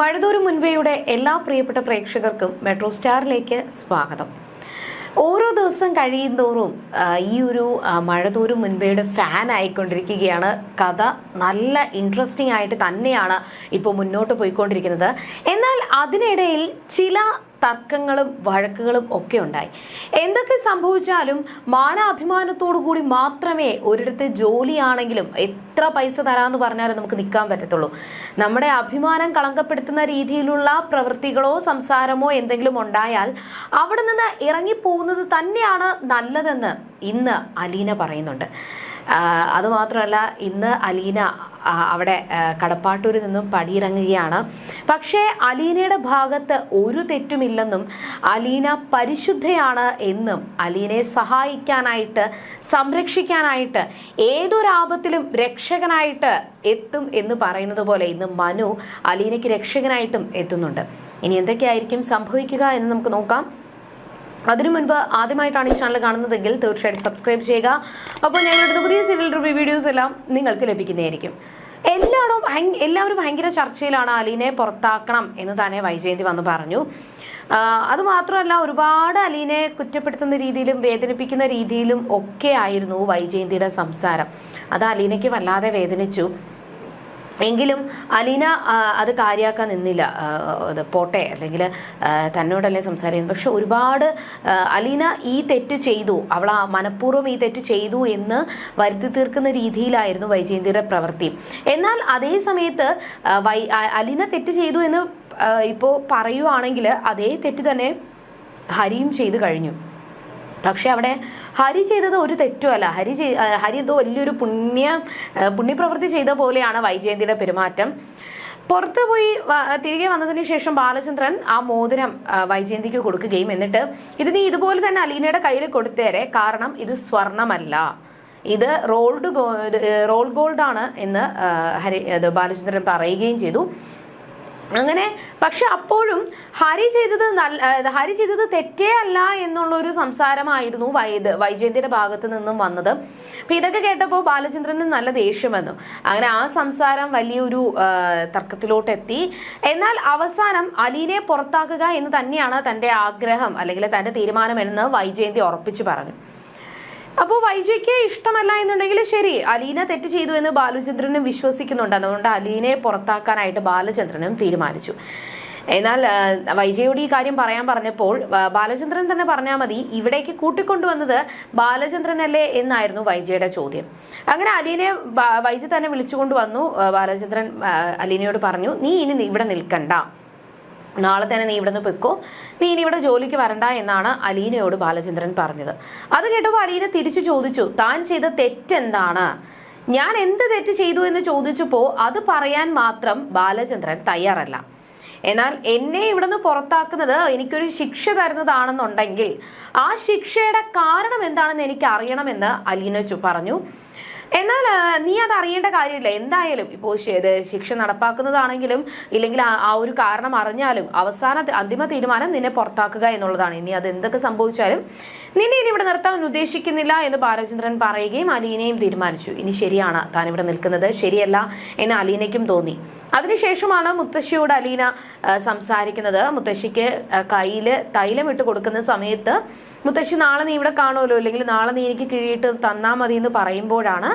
മഴതൂര് മുൻപേയുടെ എല്ലാ പ്രിയപ്പെട്ട പ്രേക്ഷകർക്കും മെട്രോ സ്റ്റാറിലേക്ക് സ്വാഗതം. ഓരോ ദിവസം കഴിയുന്തോറും ഈ ഒരു മഴതൂര് മുൻപേയുടെ ഫാൻ ആയിക്കൊണ്ടിരിക്കുകയാണ്. കഥ നല്ല ഇൻട്രസ്റ്റിംഗ് ആയിട്ട് തന്നെയാണ് ഇപ്പോൾ മുന്നോട്ട് പോയിക്കൊണ്ടിരിക്കുന്നത്. എന്നാൽ അതിനിടയിൽ ചില തർക്കങ്ങളും വഴക്കുകളും ഒക്കെ ഉണ്ടായി. എന്തൊക്കെ സംഭവിച്ചാലും മാനാഭിമാനത്തോടു കൂടി മാത്രമേ ഒരിടത്ത് ജോലിയാണെങ്കിലും എത്ര പൈസ തരാമെന്ന് പറഞ്ഞാലും നമുക്ക് നിൽക്കാൻ പറ്റത്തുള്ളൂ. നമ്മുടെ അഭിമാനം കളങ്കപ്പെടുത്തുന്ന രീതിയിലുള്ള പ്രവൃത്തികളോ സംസാരമോ എന്തെങ്കിലും ഉണ്ടായാൽ അവിടെ നിന്ന് ഇറങ്ങിപ്പോകുന്നത് തന്നെയാണ് നല്ലതെന്ന് ഇന്ന് അലീന പറയുന്നുണ്ട്. അതുമാത്രമല്ല ഇന്ന് അലീന അവിടെ കടപ്പാട്ടൂരിൽ നിന്നും പടിയിറങ്ങുകയാണ്. പക്ഷേ അലീനയുടെ ഭാഗത്ത് ഒരു തെറ്റുമില്ലെന്നും അലീന പരിശുദ്ധയാണ് എന്നും അലീനയെ സഹായിക്കാനായിട്ട് സംരക്ഷിക്കാനായിട്ട് ഏതൊരാപത്തിലും രക്ഷകനായിട്ട് എത്തും എന്ന് പറയുന്നത് പോലെ ഇന്ന് മനു അലീനയ്ക്ക് രക്ഷകനായിട്ടും എത്തുന്നുണ്ട്. ഇനി എന്തൊക്കെയായിരിക്കും സംഭവിക്കുക എന്ന് നമുക്ക് നോക്കാം. അതിനു മുൻപ് ആദ്യമായിട്ടാണ് ഈ ചാനൽ കാണുന്നതെങ്കിൽ തീർച്ചയായിട്ടും സബ്സ്ക്രൈബ് ചെയ്യുക. അപ്പോൾ ഞങ്ങളുടെ പുതിയ സിവിൽ റിവ്യൂ വീഡിയോസ് എല്ലാം നിങ്ങൾക്ക് ലഭിക്കുന്നതായിരിക്കും. എല്ലാവരും ഭയ- എല്ലാവരും ഭയങ്കര ചർച്ചയിലാണ് അലീനെ പുറത്താക്കണം എന്ന് തന്നെ വൈജയന്തി വന്ന് പറഞ്ഞു. അതുമാത്രമല്ല അത് മാത്രമല്ല ഒരുപാട് അലീനെ കുറ്റപ്പെടുത്തുന്ന രീതിയിലും വേദനിപ്പിക്കുന്ന രീതിയിലും ഒക്കെ ആയിരുന്നു വൈജയന്തിയുടെ സംസാരം. അത് അലീനയ്ക്ക് വല്ലാതെ വേദനിച്ചു. എങ്കിലും അലീന അത് കാര്യമാക്കാൻ നിന്നില്ല. അത് പോട്ടെ അല്ലെങ്കിൽ തന്നോടല്ലേ സംസാരിക്കുന്നത്. പക്ഷെ ഒരുപാട് അലീന ഈ തെറ്റ് ചെയ്തു. അവൾ ആ മനഃപൂർവം ഈ തെറ്റ് ചെയ്തു എന്ന് വരുത്തി തീർക്കുന്ന രീതിയിലായിരുന്നു വൈജയന്തിയുടെ പ്രവൃത്തി. എന്നാൽ അതേ സമയത്ത് വൈ അലീന തെറ്റ് ചെയ്തു എന്ന് ഇപ്പോൾ പറയുവാണെങ്കിൽ അതേ തെറ്റ് തന്നെ ഹരിയും ചെയ്തു കഴിഞ്ഞു. പക്ഷെ അവിടെ ഹരി ചെയ്തത് ഒരു തെറ്റുമല്ല ഹരി ചെയ് ഹരി എന്തോ വലിയൊരു പുണ്യ പുണ്യപ്രവൃത്തി ചെയ്ത പോലെയാണ് വൈജയന്തിയുടെ പെരുമാറ്റം. പുറത്ത് പോയി തിരികെ വന്നതിന് ശേഷം ബാലചന്ദ്രൻ ആ മോതിരം വൈജയന്തിക്ക് കൊടുക്കുകയും എന്നിട്ട് ഇത് നീ ഇതുപോലെ തന്നെ അലീനയുടെ കയ്യിൽ കൊടുത്തേരെ. കാരണം ഇത് സ്വർണമല്ല. ഇത് റോൾഡ് ഗോ റോൾ ഗോൾഡ് ആണ് എന്ന് ഹരി ബാലചന്ദ്രൻ പറയുകയും ചെയ്തു. അങ്ങനെ പക്ഷെ അപ്പോഴും ഹരി ചെയ്തത് നല്ല ഹരി ചെയ്തത് തെറ്റേ അല്ല എന്നുള്ള ഒരു സംസാരമായിരുന്നു വൈദ് വൈജയന്തിയുടെ ഭാഗത്ത് നിന്നും വന്നത്. അപ്പൊ ഇതൊക്കെ കേട്ടപ്പോൾ ബാലചന്ദ്രന് നല്ല ദേഷ്യം വന്നു. അങ്ങനെ ആ സംസാരം വലിയൊരു തർക്കത്തിലോട്ട് എത്തി എന്നാൽ അവസാനം അലീനെ പുറത്താക്കുക എന്ന് തന്നെയാണ് തന്റെ ആഗ്രഹം അല്ലെങ്കിൽ തന്റെ തീരുമാനം എന്ന് വൈജയന്തി ഉറപ്പിച്ചു പറഞ്ഞു. അപ്പോൾ വൈജയ്ക്ക് ഇഷ്ടമല്ല എന്നുണ്ടെങ്കിൽ ശരി അലീന തെറ്റ് ചെയ്തു എന്ന് ബാലചന്ദ്രനും വിശ്വസിക്കുന്നുണ്ട്. അതുകൊണ്ട് അലീനയെ പുറത്താക്കാനായിട്ട് ബാലചന്ദ്രനും തീരുമാനിച്ചു. എന്നാൽ വൈജയോട് ഈ കാര്യം പറയാൻ പറഞ്ഞപ്പോൾ ബാലചന്ദ്രൻ തന്നെ പറഞ്ഞാൽ മതി ഇവിടേക്ക് കൂട്ടിക്കൊണ്ടുവന്നത് ബാലചന്ദ്രനല്ലേ എന്നായിരുന്നു വൈജയുടെ ചോദ്യം. അങ്ങനെ അലീനെ വൈജ തന്നെ വിളിച്ചുകൊണ്ട് വന്നു. ബാലചന്ദ്രൻ അലീനയോട് പറഞ്ഞു നീ ഇനി ഇവിടെ നിൽക്കണ്ട. നാളെ തന്നെ നീ ഇവിടെ നിന്ന് പൊയ്ക്കോ. നീ ഇനി ഇവിടെ ജോലിക്ക് വരണ്ട എന്നാണ് അലീനയോട് ബാലചന്ദ്രൻ പറഞ്ഞത്. അത് കേട്ടപ്പോൾ അലീന തിരിച്ചു ചോദിച്ചു താൻ ചെയ്ത തെറ്റെന്താണ്? ഞാൻ എന്ത് തെറ്റ് ചെയ്തു എന്ന് ചോദിച്ചപ്പോൾ അത് പറയാൻ മാത്രം ബാലചന്ദ്രൻ തയ്യാറല്ല. എന്നാൽ എന്നെ ഇവിടുന്ന് പുറത്താക്കുന്നത് എനിക്കൊരു ശിക്ഷ തരുന്നതാണെന്നുണ്ടെങ്കിൽ ആ ശിക്ഷയുടെ കാരണം എന്താണെന്ന് എനിക്ക് അറിയണമെന്ന് അലീന പറഞ്ഞു. എന്നാൽ നീ അത് അറിയേണ്ട കാര്യമില്ല. എന്തായാലും ഇപ്പോൾ ശിക്ഷ നടപ്പാക്കുന്നതാണെങ്കിലും ഇല്ലെങ്കിൽ ആ- ഒരു കാരണം അറിഞ്ഞാലും അവസാന അന്തിമ തീരുമാനം നിന്നെ പുറത്താക്കുക എന്നുള്ളതാണ്. ഇനി അത് എന്തൊക്കെ സംഭവിച്ചാലും നിന്നെ ഇനി ഇവിടെ നിർത്താൻ ഉദ്ദേശിക്കുന്നില്ല എന്ന് ബാലചന്ദ്രൻ പറയുകയും അലീനയും തീരുമാനിച്ചു. ഇനി ശരിയാണ് താൻ ഇവിടെ നിൽക്കുന്നത്. ശരിയല്ല എന്ന് അലീനയ്ക്കും തോന്നി. അതിനുശേഷമാണ് മുത്തശ്ശിയോട് അലീന സംസാരിക്കുന്നത്. മുത്തശ്ശിക്ക് കയ്യിൽ തൈലം ഇട്ട് കൊടുക്കുന്ന സമയത്ത് മുത്തശ്ശി നാളെ നീ ഇവിടെ കാണുമല്ലോ. അല്ലെങ്കിൽ നാളെ നീ എനിക്ക് കിഴിയിട്ട് തന്നാ മതി എന്ന് പറയുമ്പോഴാണ്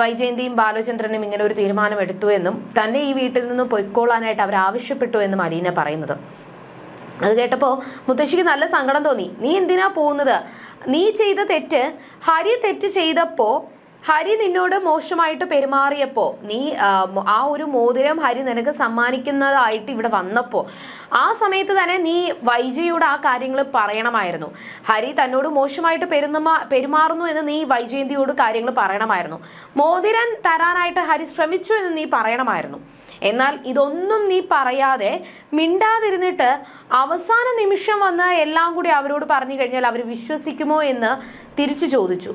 വൈജയന്തിയും ബാലചന്ദ്രനും ഇങ്ങനെ ഒരു തീരുമാനം എടുത്തു എന്നും തന്നെ ഈ വീട്ടിൽ നിന്ന് പൊയ്ക്കോളാനായിട്ട് അവർ ആവശ്യപ്പെട്ടു എന്നും അലീന പറയുന്നത്. അത് കേട്ടപ്പോ മുത്തശ്ശിക്ക് നല്ല സങ്കടം തോന്നി. നീ എന്തിനാ പോകുന്നത്? നീ ചെയ്ത തെറ്റ് ഹരി തെറ്റ് ചെയ്തപ്പോ ഹരി നിന്നോട് മോശമായിട്ട് പെരുമാറിയപ്പോ നീ ആ, ഒരു മോതിരം ഹരി നിനക്ക് സമ്മാനിക്കുന്നതായിട്ട് ഇവിടെ വന്നപ്പോ ആ സമയത്ത് തന്നെ നീ വൈജയോട് ആ കാര്യങ്ങൾ പറയണമായിരുന്നു. ഹരി തന്നോട് മോശമായിട്ട് പെരുന്നമാ പെരുമാറുന്നു എന്ന് നീ വൈജയന്തിയോട് കാര്യങ്ങൾ പറയണമായിരുന്നു. മോതിരം തരാനായിട്ട് ഹരി ശ്രമിച്ചു എന്ന് നീ പറയണമായിരുന്നു. എന്നാൽ ഇതൊന്നും നീ പറയാതെ മിണ്ടാതിരുന്നിട്ട് അവസാന നിമിഷം വന്ന് എല്ലാം കൂടി അവരോട് പറഞ്ഞു കഴിഞ്ഞാൽ അവർ വിശ്വസിക്കുമോ എന്ന് തിരിച്ചു ചോദിച്ചു.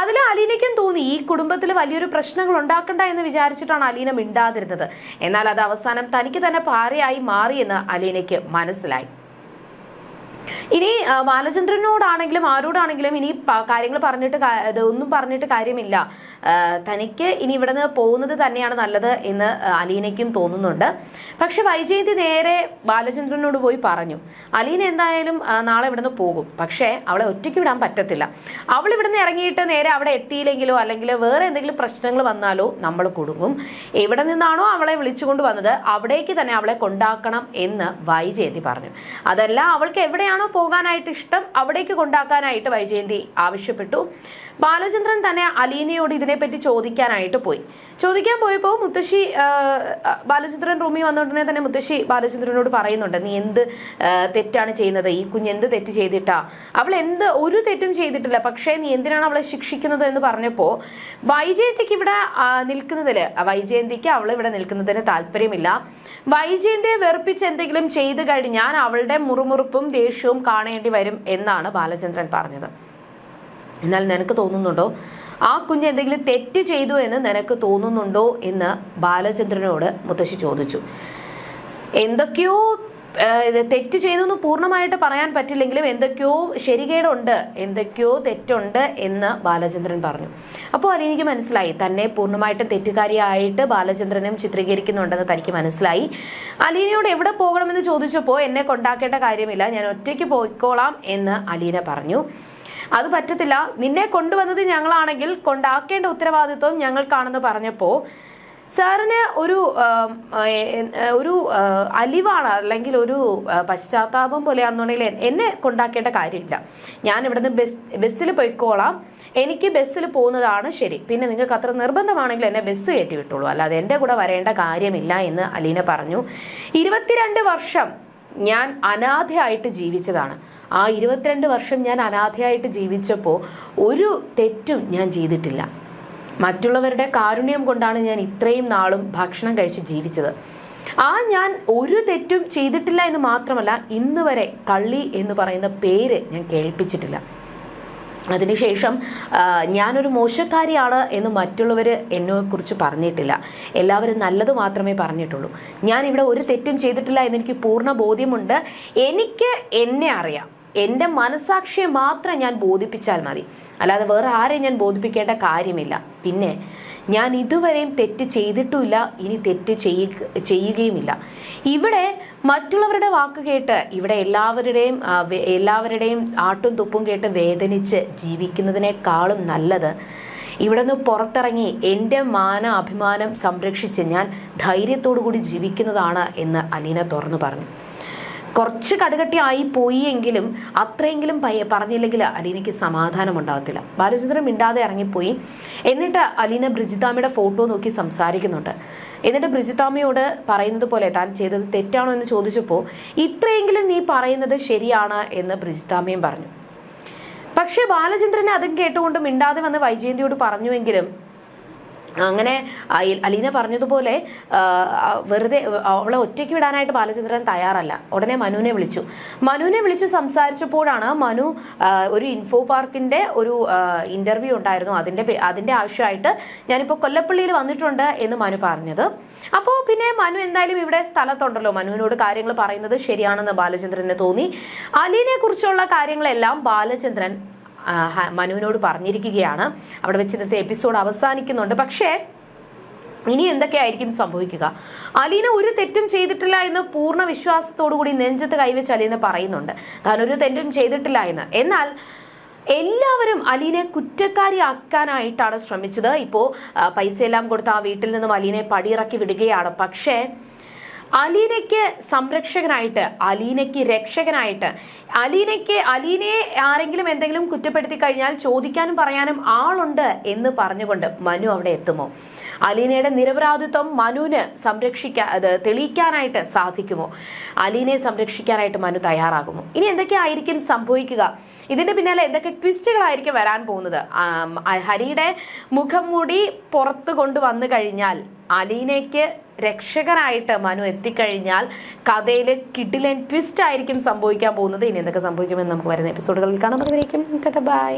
അതിൽ അലീനയ്ക്കും തോന്നി. ഈ കുടുംബത്തിൽ വലിയൊരു പ്രശ്നങ്ങൾ ഉണ്ടാക്കണ്ട എന്ന് വിചാരിച്ചിട്ടാണ് അലീന മിണ്ടാതിരുന്നത്. എന്നാൽ അത് അവസാനം തനിക്ക് തന്നെ പാരയായി മാറിയെന്ന് അലീനയ്ക്ക് മനസ്സിലായി. ഇനി ബാലചന്ദ്രനോടാണെങ്കിലും ആരോടാണെങ്കിലും ഇനി കാര്യങ്ങൾ പറഞ്ഞിട്ട് ഒന്നും പറഞ്ഞിട്ട് കാര്യമില്ല. തനിക്ക് ഇനി ഇവിടെ നിന്ന് പോകുന്നത് തന്നെയാണ് നല്ലത് എന്ന് അലീനയ്ക്കും തോന്നുന്നുണ്ട്. പക്ഷെ വൈജയന്തി നേരെ ബാലചന്ദ്രനോട് പോയി പറഞ്ഞു. അലീന എന്തായാലും നാളെ ഇവിടെ നിന്ന് പോകും. പക്ഷേ അവളെ ഒറ്റയ്ക്ക് വിടാൻ പറ്റത്തില്ല. അവൾ ഇവിടെ നിന്ന് ഇറങ്ങിയിട്ട് നേരെ അവിടെ എത്തിയില്ലെങ്കിലോ അല്ലെങ്കിൽ വേറെ എന്തെങ്കിലും പ്രശ്നങ്ങൾ വന്നാലോ നമ്മൾ കൊടുങ്ങും. എവിടെ നിന്നാണോ അവളെ വിളിച്ചുകൊണ്ട് വന്നത് അവിടേക്ക് തന്നെ അവളെ കൊണ്ടാക്കണം എന്ന് വൈജയന്തി പറഞ്ഞു. അതല്ല അവൾക്ക് എവിടെയാണോ പോകാനായിട്ട് ഇഷ്ടം അവിടേക്ക് കൊണ്ടാക്കാനായിട്ട് വൈജയന്തി ആവശ്യപ്പെട്ടു. ബാലചന്ദ്രൻ തന്നെ അലീനയോട് ഇതിനെപ്പറ്റി ചോദിക്കാനായിട്ട് പോയി. ചോദിക്കാൻ പോയപ്പോൾ മുത്തശ്ശി ബാലചന്ദ്രൻ റൂമിൽ വന്ന ഉടനെ തന്നെ മുത്തശ്ശി ബാലചന്ദ്രനോട് പറയുന്നുണ്ട് നീ എന്ത് തെറ്റാണ് ചെയ്യുന്നത്? ഈ കുഞ്ഞ് എന്ത് തെറ്റ് ചെയ്തിട്ടാ? അവൾ എന്ത് ഒരു തെറ്റും ചെയ്തിട്ടില്ല. പക്ഷേ നീ എന്തിനാണ് അവളെ ശിക്ഷിക്കുന്നത്? എന്ന് പറഞ്ഞപ്പോൾ വൈജയന്തിക്ക് ഇവിടെ നിൽക്കുന്നതിൽ വൈജയന്തിക്ക് അവൾ ഇവിടെ നിൽക്കുന്നതിന് താല്പര്യമില്ല. വൈജയന്തിയെ വെറുപ്പിച്ച് എന്തെങ്കിലും ചെയ്തു കഴിഞ്ഞാൽ അവളുടെ മുറുമുറുപ്പും ദേഷ്യവും കാണേണ്ടി വരും എന്നാണ് ബാലചന്ദ്രൻ പറഞ്ഞത്. എന്നാൽ നിനക്ക് തോന്നുന്നുണ്ടോ? ആ കുഞ്ഞ് എന്തെങ്കിലും തെറ്റ് ചെയ്തു എന്ന് നിനക്ക് തോന്നുന്നുണ്ടോ? എന്ന് ബാലചന്ദ്രനോട് മുത്തശ്ശി ചോദിച്ചു. എന്തൊക്കെയോ തെറ്റ് ചെയ്തു എന്ന് പൂർണമായിട്ട് പറയാൻ പറ്റില്ലെങ്കിലും എന്തൊക്കെയോ ശരികേടുണ്ട് എന്തൊക്കെയോ തെറ്റുണ്ട് എന്ന് ബാലചന്ദ്രൻ പറഞ്ഞു. അപ്പോൾ അലീനയ്ക്ക് മനസ്സിലായി. തന്നെ പൂർണമായിട്ടും തെറ്റുകാരിയായിട്ട് ബാലചന്ദ്രനും ചിത്രീകരിക്കുന്നുണ്ടെന്ന് തനിക്ക് മനസ്സിലായി. അലീനയോട് എവിടെ പോകണമെന്ന് ചോദിച്ചപ്പോൾ എന്നെ കൊണ്ടാക്കേണ്ട കാര്യമില്ല. ഞാൻ ഒറ്റയ്ക്ക് പോയിക്കോളാം എന്ന് അലീന പറഞ്ഞു. അത് പറ്റത്തില്ല. നിന്നെ കൊണ്ടുവന്നത് ഞങ്ങളാണെങ്കിൽ കൊണ്ടാക്കേണ്ട ഉത്തരവാദിത്വം ഞങ്ങൾക്കാണെന്ന് പറഞ്ഞപ്പോൾ സാറിന് ഒരു ഒരു അലിവാണ് അല്ലെങ്കിൽ ഒരു പശ്ചാത്താപം പോലെയാണെന്നുണ്ടെങ്കിൽ എന്നെ കൊണ്ടാക്കേണ്ട കാര്യമില്ല. ഞാൻ ഇവിടുന്ന് ബസ് ബസ്സിൽ പോയിക്കോളാം. എനിക്ക് ബസ്സിൽ പോകുന്നതാണ് ശരി. പിന്നെ നിങ്ങൾക്ക് അത്ര നിർബന്ധമാണെങ്കിൽ എന്നെ ബസ് കയറ്റി വിട്ടോളൂ. അല്ലാതെ എന്റെ കൂടെ വരേണ്ട കാര്യമില്ല എന്ന് അലീന പറഞ്ഞു. ഇരുപത്തിരണ്ട് വർഷം ഞാൻ അനാഥയായിട്ട് ജീവിച്ചതാണ്. ആ ഇരുപത്തിരണ്ട് വർഷം ഞാൻ അനാഥയായിട്ട് ജീവിച്ചപ്പോൾ ഒരു തെറ്റും ഞാൻ ചെയ്തിട്ടില്ല. മറ്റുള്ളവരുടെ കാരുണ്യം കൊണ്ടാണ് ഞാൻ ഇത്രയും നാളും ഭക്ഷണം കഴിച്ച് ജീവിച്ചത്. ആ ഞാൻ ഒരു തെറ്റും ചെയ്തിട്ടില്ല എന്ന് മാത്രമല്ല ഇന്ന് വരെ കള്ളി എന്ന് പറയുന്ന പേര് ഞാൻ കേൾപ്പിച്ചിട്ടില്ല. അതിനുശേഷം ഞാനൊരു മോശക്കാരിയാണ് എന്ന് മറ്റുള്ളവർ എന്നെക്കുറിച്ച് പറഞ്ഞിട്ടില്ല. എല്ലാവരും നല്ലത് മാത്രമേ പറഞ്ഞിട്ടുള്ളൂ. ഞാൻ ഇവിടെ ഒരു തെറ്റും ചെയ്തിട്ടില്ല എന്നെനിക്ക് പൂർണ ബോധ്യമുണ്ട്. എനിക്ക് എന്നെ അറിയാം. എന്റെ മനസാക്ഷിയെ മാത്രം ഞാൻ ബോധിപ്പിച്ചാൽ മതി. അല്ലാതെ വേറെ ആരെയും ഞാൻ ബോധിപ്പിക്കേണ്ട കാര്യമില്ല. പിന്നെ ഞാൻ ഇതുവരെയും തെറ്റ് ചെയ്തിട്ടുമില്ല ഇനി തെറ്റ് ചെയ്യ ചെയ്യുകയുമില്ല. ഇവിടെ മറ്റുള്ളവരുടെ വാക്ക് കേട്ട് ഇവിടെ എല്ലാവരുടെയും എല്ലാവരുടെയും ആട്ടും തുപ്പും കേട്ട് വേദനിച്ച് ജീവിക്കുന്നതിനേക്കാളും നല്ലത് ഇവിടെ നിന്ന് പുറത്തിറങ്ങി എന്റെ മാന അഭിമാനം സംരക്ഷിച്ച് ഞാൻ ധൈര്യത്തോടു കൂടി ജീവിക്കുന്നതാണ് എന്ന് അലീന തുറന്നു പറഞ്ഞു. കുറച്ച് കടുകട്ടി ആയി പോയി എങ്കിലും അത്രയെങ്കിലും പയ്യ പറഞ്ഞില്ലെങ്കിൽ അലീനയ്ക്ക് സമാധാനം ഉണ്ടാകത്തില്ല. ബാലചന്ദ്രൻ മിണ്ടാതെ ഇറങ്ങിപ്പോയി. എന്നിട്ട് അലീന ബ്രിജിതാമയുടെ ഫോട്ടോ നോക്കി സംസാരിക്കുന്നുണ്ട്. എന്നിട്ട് ബ്രിജിതാമയോട് പറയുന്നത് പോലെ താൻ ചെയ്തത് തെറ്റാണോ എന്ന് ചോദിച്ചപ്പോൾ ഇത്രയെങ്കിലും നീ പറയുന്നത് ശരിയാണ് എന്ന് ബ്രിജിതാമയും പറഞ്ഞു. പക്ഷേ ബാലചന്ദ്രനെ അതും കേട്ടുകൊണ്ട് മിണ്ടാതെ വന്ന് വൈജയന്തിയോട് പറഞ്ഞുവെങ്കിലും അങ്ങനെ അലീന പറഞ്ഞതുപോലെ വെറുതെ അവളെ ഒറ്റയ്ക്ക് വിടാനായിട്ട് ബാലചന്ദ്രൻ തയ്യാറല്ല. ഉടനെ മനുവിനെ വിളിച്ചു. മനുവിനെ വിളിച്ചു സംസാരിച്ചപ്പോഴാണ് മനു ഒരു ഇൻഫോ പാർക്കിന്റെ ഒരു ഇന്റർവ്യൂ ഉണ്ടായിരുന്നു. അതിന്റെ അതിന്റെ ആവശ്യമായിട്ട് ഞാനിപ്പോൾ കൊല്ലപ്പള്ളിയിൽ വന്നിട്ടുണ്ട് എന്ന് മനു പറഞ്ഞത്. അപ്പോൾ പിന്നെ മനു എന്തായാലും ഇവിടെ സ്ഥലത്തുണ്ടല്ലോ. മനുവിനോട് കാര്യങ്ങൾ പറയുന്നത് ശരിയാണെന്ന് ബാലചന്ദ്രന് തോന്നി. അലീനെ കുറിച്ചുള്ള കാര്യങ്ങളെല്ലാം ബാലചന്ദ്രൻ മനുവിനോട് പറഞ്ഞിരിക്കുകയാണ്. അവിടെ വെച്ച് ഇന്നത്തെ എപ്പിസോഡ് അവസാനിക്കുന്നുണ്ട്. പക്ഷേ ഇനി എന്തൊക്കെയായിരിക്കും സംഭവിക്കുക? അലീന ഒരു തെറ്റും ചെയ്തിട്ടില്ല എന്ന് പൂർണ വിശ്വാസത്തോടു കൂടി നെഞ്ചത്ത് കൈവച്ച് അലീന പറയുന്നുണ്ട്. താൻ ഒരു തെറ്റും ചെയ്തിട്ടില്ല എന്ന്. എന്നാൽ എല്ലാവരും അലീനെ കുറ്റക്കാരിയാക്കാനായിട്ടാണ് ശ്രമിച്ചത്. ഇപ്പോൾ പൈസ പൈസയെല്ലാം കൊടുത്ത് ആ വീട്ടിൽ നിന്നും അലീനെ പടിയിറക്കി വിടുകയാണ്. പക്ഷേ അലീനയ്ക്ക് സംരക്ഷകനായിട്ട് അലീനയ്ക്ക് രക്ഷകനായിട്ട്. അലീനയ്ക്ക് അലീനയെ ആരെങ്കിലും എന്തെങ്കിലും കുറ്റപ്പെടുത്തി കഴിഞ്ഞാൽ ചോദിക്കാനും പറയാനും ആളുണ്ട് എന്ന് പറഞ്ഞുകൊണ്ട് മനു അവിടെ എത്തുമോ? അലീനയുടെ നിരപരാധിത്വം മനുവിന് അത് തെളിയിക്കാനായിട്ട് സാധിക്കുമോ? അലീനയെ സംരക്ഷിക്കാനായിട്ട് മനു തയ്യാറാകുമോ? ഇനി എന്തൊക്കെയായിരിക്കും സംഭവിക്കുക? ഇതിന്റെ പിന്നാലെ എന്തൊക്കെ ട്വിസ്റ്റുകളായിരിക്കും വരാൻ പോകുന്നത്? ഹരിയുടെ മുഖം മൂടി പുറത്തു കൊണ്ടുവന്നു കഴിഞ്ഞാൽ അലീനയ്ക്ക് രക്ഷകനായിട്ട് മനു എത്തിക്കഴിഞ്ഞാൽ കഥയിൽ കിഡിലൻ ട്വിസ്റ്റ് ആയിരിക്കും സംഭവിക്കാൻ പോകുന്നത്. ഇനി എന്തൊക്കെ സംഭവിക്കുമെന്ന് നമുക്ക് വരുന്ന എപ്പിസോഡുകളിൽ കാണാം. അതുവരേക്കും ബൈ